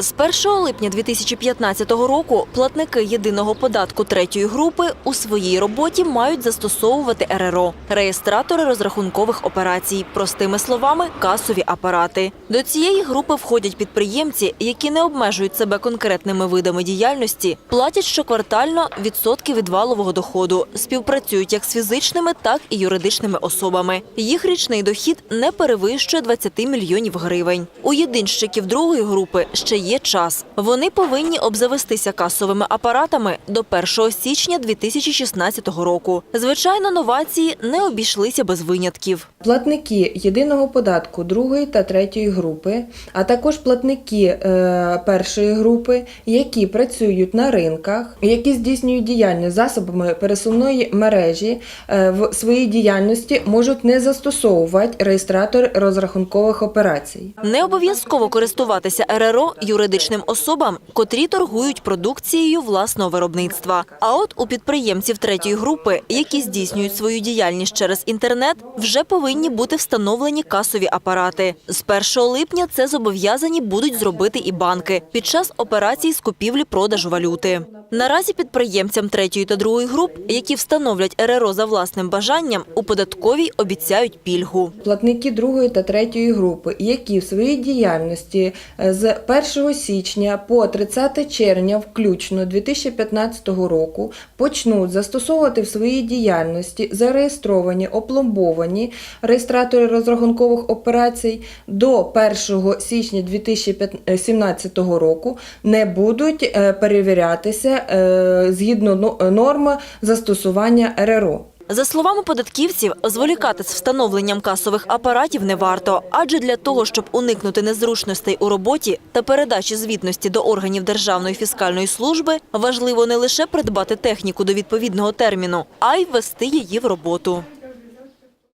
З 1 липня 2015 року платники єдиного податку третьої групи у своїй роботі мають застосовувати РРО – реєстратори розрахункових операцій, простими словами, касові апарати. До цієї групи входять підприємці, які не обмежують себе конкретними видами діяльності, платять щоквартально відсотки від валового доходу, співпрацюють як з фізичними, так і юридичними особами. Їх річний дохід не перевищує 20 мільйонів гривень. У єдинщиків другої групи ще є час. Вони повинні обзавестися касовими апаратами до 1 січня 2016 року. Звичайно, новації не обійшлися без винятків. Платники єдиного податку другої та третьої групи, а також платники е, першої групи, які працюють на ринках, які здійснюють діяльність засобами пересувної мережі, е, в своїй діяльності можуть не застосовувати реєстратор розрахункових операцій. Не обов'язково користуватися РРО юридичним особам, котрі торгують продукцією власного виробництва. А от у підприємців третьої групи, які здійснюють свою діяльність через інтернет, вже повинні бути встановлені касові апарати. З 1 липня це зобов'язані будуть зробити і банки під час операцій з купівлі-продажу валюти. Наразі підприємцям третьої та другої груп, які встановлять РРО за власним бажанням, у податковій обіцяють пільгу. Платники другої та третьої групи, які в своїй діяльності е, з 1 січня по 30 червня включно 2015 року почнуть застосовувати в своїй діяльності зареєстровані опломбовані реєстратори розрахункових операцій до 1 січня 2017 року не будуть е, перевірятися е, згідно норми застосування РРО. За словами податківців, зволікати з встановленням касових апаратів не варто, адже для того, щоб уникнути незручностей у роботі та передачі звітності до органів Державної фіскальної служби, важливо не лише придбати техніку до відповідного терміну, а й ввести її в роботу.